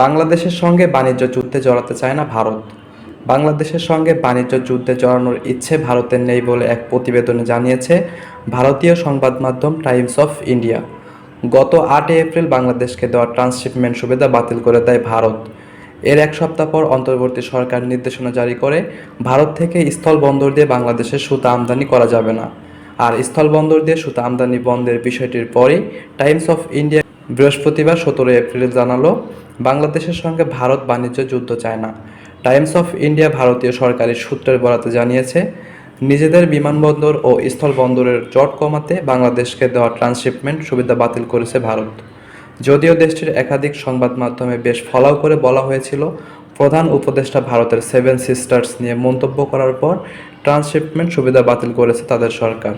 বাংলাদেশের সঙ্গে বাণিজ্য যুদ্ধে জড়াতে চায় না ভারত। বাংলাদেশের সঙ্গে বাণিজ্য যুদ্ধে জড়ানোর ইচ্ছে ভারতের নেই বলে এক প্রতিবেদনে জানিয়েছে ভারতীয় সংবাদ মাধ্যম টাইমস অফ ইন্ডিয়া। গত আটই এপ্রিল বাংলাদেশকে দেওয়া ট্রান্সশিপমেন্ট সুবিধা বাতিল করে দেয় ভারত। এর এক সপ্তাহ পর অন্তর্বর্তী সরকার নির্দেশনা জারি করে ভারত থেকে স্থল বন্দর দিয়ে বাংলাদেশে সুতা আমদানি করা যাবে না। আর স্থল বন্দর দিয়ে সুতা আমদানি বন্ধের বিষয়টির পরেই টাইমস অফ ইন্ডিয়া বৃহস্পতিবার সতেরো এপ্রিল জানালো, বাংলাদেশের সঙ্গে ভারত বাণিজ্য যুদ্ধ চায় না। টাইমস অফ ইন্ডিয়া ভারতীয় সরকারি সূত্রের বরাতে জানিয়েছে, নিজেদের বিমানবন্দর ও স্থলবন্দরের জট কমাতে বাংলাদেশকে দেওয়া ট্রান্সশিপমেন্ট সুবিধা বাতিল করেছে ভারত। যদিও দেশটির একাধিক সংবাদ মাধ্যমে বেশ ফলাও করে বলা হয়েছিল, প্রধান উপদেষ্টা ভারতের সেভেন সিস্টার্স নিয়ে মন্তব্য করার পর ট্রান্সশিপমেন্ট সুবিধা বাতিল করেছে তাদের সরকার।